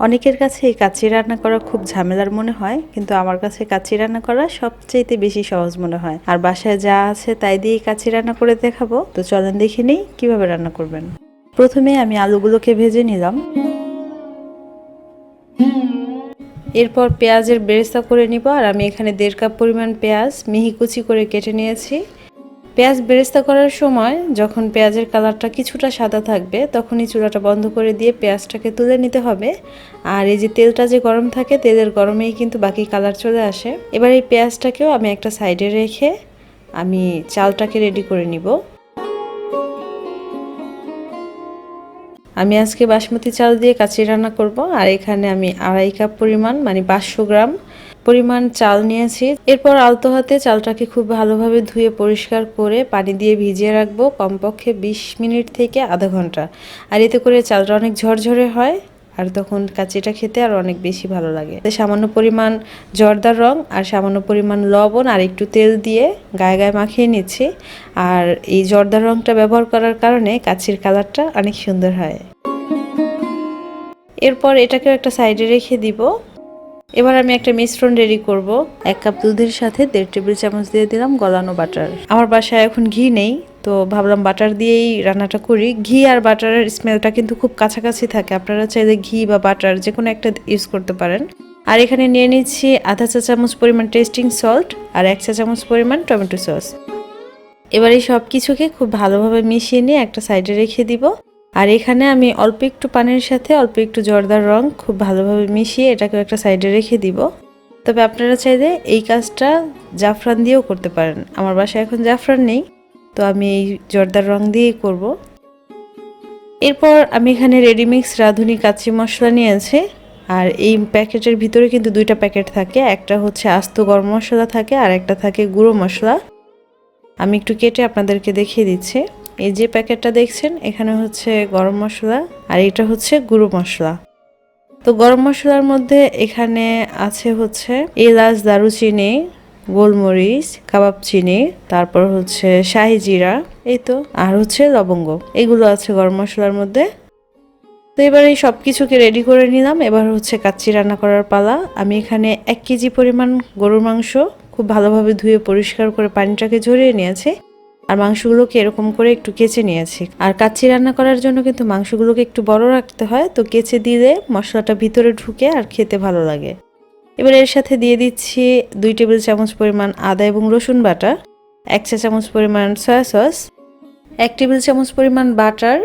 অনেকের কাছে এই কাচ্চি রান্না করা খুব ঝামেলার মনে হয়, কিন্তু আমার কাছে কাচ্চি রান্না করা সবচেয়ে বেশি সহজ মনে হয়। আর বাসায় যা আছে তাই দিয়েই কাচ্চি রান্না করে দেখাবো। তো চলেন দেখে নিই কীভাবে রান্না করবেন। প্রথমে আমি আলুগুলোকে ভেজে নিলাম। এরপর পেঁয়াজের বেরেস্তা করে নিব, আর আমি এখানে দেড় কাপ পরিমাণ পেঁয়াজ মিহি কুচি করে কেটে নিয়েছি। পেঁয়াজ বেরেস্তা করার সময় যখন পেঁয়াজের কালারটা কিছুটা সাদা থাকবে, তখনই চুলাটা বন্ধ করে দিয়ে পেঁয়াজটাকে তুলে নিতে হবে। আর এই যে তেলটা যে গরম থাকে, তেলের গরমেই কিন্তু বাকি কালার চলে আসে। এবার এই পেঁয়াজটাকেও আমি একটা সাইডে রেখে আমি চালটাকে রেডি করে নিব। আমি আজকে বাসমতি চাল দিয়ে কাচি রান্না করব, আর এখানে আমি আড়াই কাপ পরিমাণ মানে পাঁচশো গ্রাম পরিমাণ চাল নিয়েছি। এরপর আলতো হাতে চালটাকে খুব ভালোভাবে ধুয়ে পরিষ্কার করে পানি দিয়ে ভিজিয়ে রাখব, কমপক্ষে বিশ মিনিট থেকে আধা ঘণ্টা। আর এতে করে চালটা অনেক ঝরঝরে হয়। আর তখন কাচিটা খেতে আর অনেক বেশি ভালো লাগে। সামান্য পরিমাণ জর্দার রং আর সামান্য পরিমাণ লবণ আর একটু তেল দিয়ে গায়ে গায়ে মাখিয়ে নিচ্ছি। আর এই জর্দার রংটা ব্যবহার করার কারণে কাচির কালারটা অনেক সুন্দর হয়। এরপর এটাকেও একটা সাইডে রেখে দিব। এবার আমি একটা মিশ্রণ রেডি করব। এক কাপ দুধের সাথে দেড় টেবিল চামচ দিয়ে দিলাম গলানো বাটার। আমার বাসায় এখন ঘি নেই। তো ভাবলাম বাটার দিয়েই রান্নাটা করি। ঘি আর বাটারের স্মেলটা কিন্তু খুব কাছাকাছি থাকে। আপনারা চাইলে ঘি বা বাটার যে কোনো একটা ইউজ করতে পারেন। আর এখানে নিয়ে নিচ্ছি আধা চা চামচ পরিমাণ টেস্টিং সল্ট আর এক চা চামচ পরিমাণ টমেটো সস এবার এই সব কিছুকে খুব ভালোভাবে মিশিয়ে নিয়ে একটা সাইডে রেখে দিব। আর এখানে আমি অল্প একটু পানির সাথে অল্প একটু জর্দার রং খুব ভালোভাবে মিশিয়ে এটাকে একটা সাইডে রেখে দিব। তবে আপনারা চাইলে এই কাজটা জাফরান দিয়েও করতে পারেন। আমার বাসায় এখন জাফরান নেই। তো আমি এই জর্দার রং দিয়েই করব। এরপর আমি এখানে রেডিমিক্স রাঁধুনি কাচ্চি মশলা নিয়েছি, আর এই প্যাকেটের ভিতরে কিন্তু দুইটা প্যাকেট থাকে, একটা হচ্ছে আস্ত গরম মশলা থাকে, আর একটা থাকে গুঁড়ো মশলা। আমি একটু কেটে আপনাদেরকে দেখিয়ে দিচ্ছি। এই যে প্যাকেটটা দেখছেন, এখানে হচ্ছে গরম মশলা, আর এটা হচ্ছে গুঁড়ো মশলা। তো গরম মশলার মধ্যে এখানে আছে হচ্ছে এলাচ, দারুচিনি গোলমরিচ, কাবাব চিনি, তারপর হচ্ছে শাহি জিরা, এই তো, আর হচ্ছে লবঙ্গ। এগুলো আছে গরম মশলার মধ্যে। তো এবার এই সব কিছুকে রেডি করে নিলাম। এবার হচ্ছে কাচ্চি রান্না করার পালা। আমি এখানে এক কেজি পরিমাণ গরুর মাংস খুব ভালোভাবে ধুয়ে পরিষ্কার করে পানিটাকে ঝরিয়ে নিয়েছি। আর মাংসগুলোকে এরকম করে একটু কেচে নিয়েছি। আর কাচ্চি রান্না করার জন্য কিন্তু মাংসগুলোকে একটু বড় রাখতে হয়। তো কেচে দিলে মশলাটা ভিতরে ঢুকে আর খেতে ভালো লাগে। এবার এর সাথে দিয়ে দিচ্ছি দুই টেবিল চামচ পরিমাণ আদা এবং রসুন বাটা এক চা চামচ পরিমাণ সয়া সস, এক টেবিল চামচ পরিমাণ বাটার,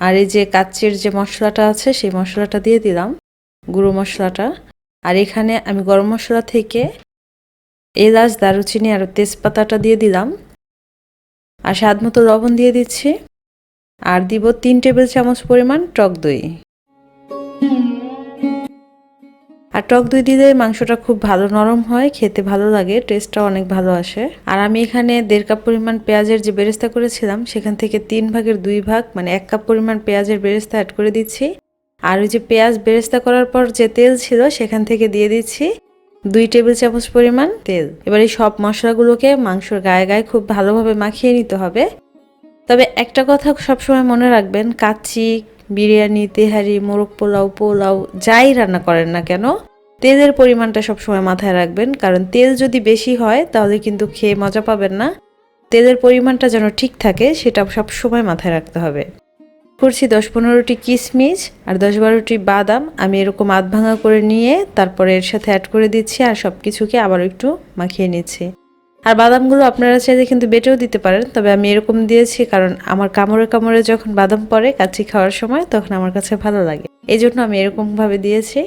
আর এই যে কাচ্চির যে মশলাটা আছে সেই মশলাটা দিয়ে দিলাম, গুঁড়ো মশলাটা। আর এখানে আমি গরম মশলা থেকে এলাচ, দারুচিনি আর তেজপাতাটা দিয়ে দিলাম। আর স্বাদ মতো লবণ দিয়ে দিচ্ছি। আর দিব তিন টেবিল চামচ পরিমাণ টক দই। আর টক দই দিলে মাংসটা খুব ভালো নরম হয়, খেতে ভালো লাগে টেস্টটা অনেক ভালো আসে। আর আমি এখানে দেড় কাপ পরিমাণ পেঁয়াজের যে বেরেস্তা করেছিলাম, সেখান থেকে তিন ভাগের দুই ভাগ মানে এক কাপ পরিমাণ পেঁয়াজের বেরেস্তা অ্যাড করে দিচ্ছি। আর ওই যে পেঁয়াজ বেরেস্তা করার পর যে তেল ছিল, সেখান থেকে দিয়ে দিচ্ছি দুই টেবিল চামচ পরিমাণ তেল। এবার এই সব মশলাগুলোকে মাংসর গায়ে গায়ে খুব ভালোভাবে মাখিয়ে নিতে হবে। তবে একটা কথা সবসময় মনে রাখবেন, কাচ্চি বিরিয়ানি, তেহারি, মোরগ পোলাও পোলাও, যাই রান্না করেন না কেন, তেলের পরিমাণটা সবসময় মাথায় রাখবেন। কারণ তেল যদি বেশি হয়, তাহলে কিন্তু খেয়ে মজা পাবেন না। তেলের পরিমাণটা যেন ঠিক থাকে, সেটা সবসময় মাথায় রাখতে হবে। করছি দশ পনেরোটি কিশমিশ আর দশ বারোটি বাদাম। আমি এরকম আধ ভাঙা করে নিয়ে তারপরে এর সাথে অ্যাড করে দিচ্ছি আর সব কিছুকে আবার একটু মাখিয়ে নিচ্ছি। আর বাদামগুলো আপনারা চাইলে কিন্তু বেটেও দিতে পারেন, তবে আমি এরকম দিয়েছি কারণ আমার কামড়ে কামড়ে যখন বাদাম পরে কাচ্চি খাওয়ার সময়, তখন আমার কাছে ভালো লাগে। এই জন্য আমি এরকমভাবে দিয়েছি।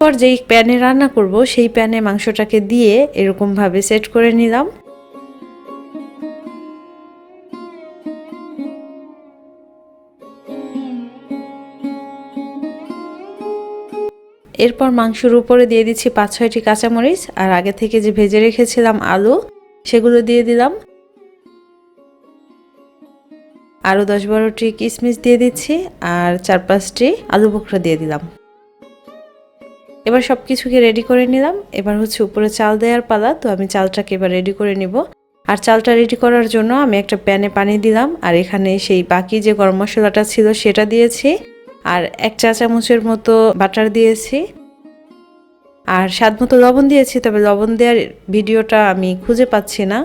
পর যেই প্যানে রান্না করব, সেই প্যানে মাংসটাকে দিয়ে এরকমভাবে সেট করে নিলাম। এরপর মাংসের উপরে দিয়ে দিচ্ছি পাঁচ, ছয়টি কাঁচামরিচ, আর আগে থেকে যে ভেজে রেখেছিলাম আলু, সেগুলো দিয়ে দিলাম। আরও দশ বারোটি কিশমিশ দিয়ে দিচ্ছি, আর চার পাঁচটি আলু বোখরা দিয়ে দিলাম। এবার সব কিছুকে রেডি করে নিলাম। এবার হচ্ছে উপরে চাল দেওয়ার পালা, তো আমি চালটাকে এবার রেডি করে নিব। আর চালটা রেডি করার জন্য আমি একটা প্যানে পানি দিলাম, আর এখানে সেই বাকি যে গরম মশলাটা ছিল সেটা দিয়েছি। আর এক চা চামচের মতো বাটার দিয়েছি। আর স্বাদ মতো লবণ দিয়েছি, তবে লবণ দেওয়ার ভিডিওটা আমি খুঁজে পাচ্ছি না।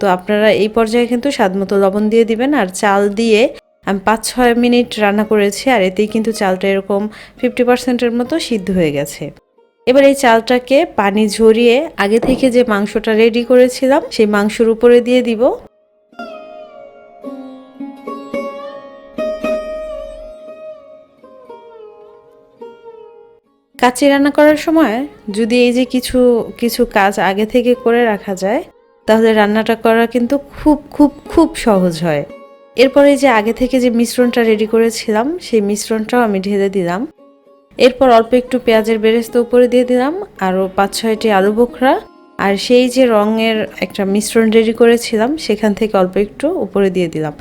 তো আপনারা এই পর্যায়ে কিন্তু স্বাদ মতো লবণ দিয়ে দিবেন, আর চাল দিয়ে আমি পাঁচ ছয় মিনিট রান্না করেছি, আর এতেই কিন্তু চালটা এরকম ফিফটি পার্সেন্টের মতো সিদ্ধ হয়ে গেছে। এবার এই চালটাকে পানি ঝরিয়ে আগে থেকে যে মাংসটা রেডি করেছিলাম, সেই মাংসের উপরে দিয়ে দিব। কাচি রান্না করার সময় যদি এই যে কিছু কিছু কাজ আগে থেকে করে রাখা যায়, তাহলে রান্নাটা করা কিন্তু খুব খুব খুব সহজ হয়। এরপরে যে আগে থেকে যে মিশ্রণটা রেডি করেছিলাম, সেই মিশ্রণটাও আমি ঢেলে দিলাম। এরপর অল্প একটু পেঁয়াজের বেরেস্তা উপরে দিয়ে দিলাম, আরও পাঁচ, ছয়টি আলু বোখরা, আর সেই যে রঙের একটা মিশ্রণ রেডি করেছিলাম, সেখান থেকে অল্প একটু উপরে দিয়ে দিলাম।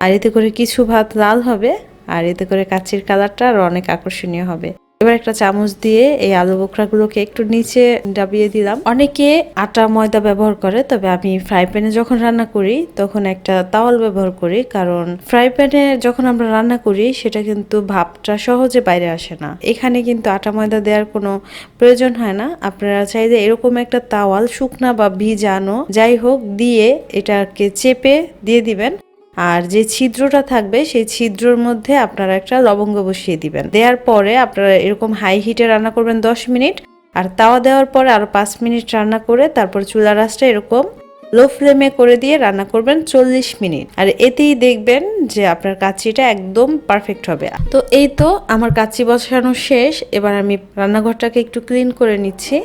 আর এতে করে কিছু ভাত লাল হবে, আর এতে করে কাচির কালারটা আরও অনেক আকর্ষণীয় হবে। এবার একটা চামচ দিয়ে এই আলু বোখরাগুলোকে একটু নিচে ডাবিয়ে দিলাম। অনেকে আটা, ময়দা ব্যবহার করে, তবে আমি ফ্রাই প্যানে যখন রান্না করি, তখন একটা তাওয়াল ব্যবহার করি, কারণ ফ্রাই প্যানে যখন আমরা রান্না করি, সেটা কিন্তু ভাবটা সহজে বাইরে আসে না। এখানে কিন্তু আটা, ময়দা দেওয়ার কোনো প্রয়োজন হয় না। আপনারা চাইলে এরকম একটা তাওয়াল, শুকনা বা ভিজানো, যাই হোক, দিয়ে এটাকে চেপে দিয়ে দিবেন। আর যে ছিদ্রটা থাকবে, সেই ছিদ্রর মধ্যে আপনারা একটা লবঙ্গ বসিয়ে দিবেন। দেওয়ার পরে আপনারা এরকম হাই হিটে রান্না করবেন দশ মিনিট। আর তাওয়া দেওয়ার পরে আরও পাঁচ মিনিট রান্না করে তারপর চুলা রাসটা এরকম লো ফ্লেমে করে দিয়ে রান্না করবেন চল্লিশ মিনিট। আর এতেই দেখবেন যে আপনার কাচিটা একদম পারফেক্ট হবে। তো এই তো আমার কাচি বসানো শেষ। এবার আমি রান্নাঘরটাকে একটু ক্লিন করে নিচ্ছি।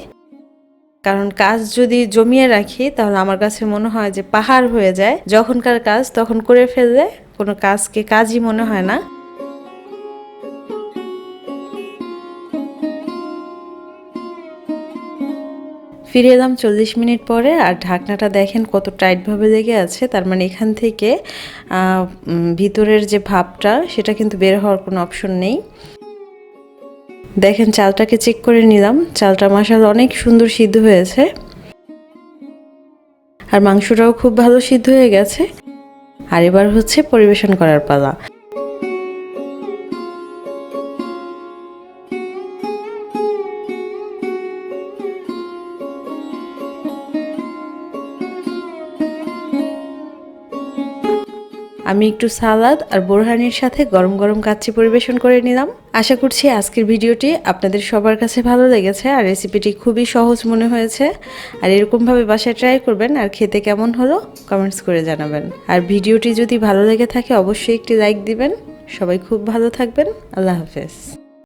কারণ কাজ যদি জমিয়ে রাখি, তাহলে আমার কাছে মনে হয় যে পাহাড় হয়ে যায়। যখনকার কাজ তখন করে ফেললে কোনো কাজকে কাজই মনে হয় না। ফিরে এলাম চল্লিশ মিনিট পরে আর ঢাকনাটা দেখেন কত টাইটভাবে লেগে আছে। তার মানে এখান থেকে ভিতরের যে ভাবটা, সেটা কিন্তু বের হওয়ার কোনো অপশন নেই। দেখেন, চালটাকে চেক করে নিলাম। চালটা মশাল অনেক সুন্দর সিদ্ধ হয়েছে। আর মাংসটাও খুব ভালো সিদ্ধ হয়ে গেছে। আর এবার হচ্ছে পরিবেশন করার পালা। আমি একটু সালাদ আর বোরহানির সাথে গরম গরম কাচ্চি পরিবেশন করে নিলাম। আশা করছি আজকের ভিডিওটি আপনাদের সবার কাছে ভালো লেগেছে আর রেসিপিটি খুবই সহজ মনে হয়েছে। আর এরকমভাবে বাসায় ট্রাই করবেন আর খেতে কেমন হলো কমেন্টস করে জানাবেন। আর ভিডিওটি যদি ভালো লেগে থাকে অবশ্যই একটি লাইক দিবেন। সবাই খুব ভালো থাকবেন। আল্লাহ হাফেজ।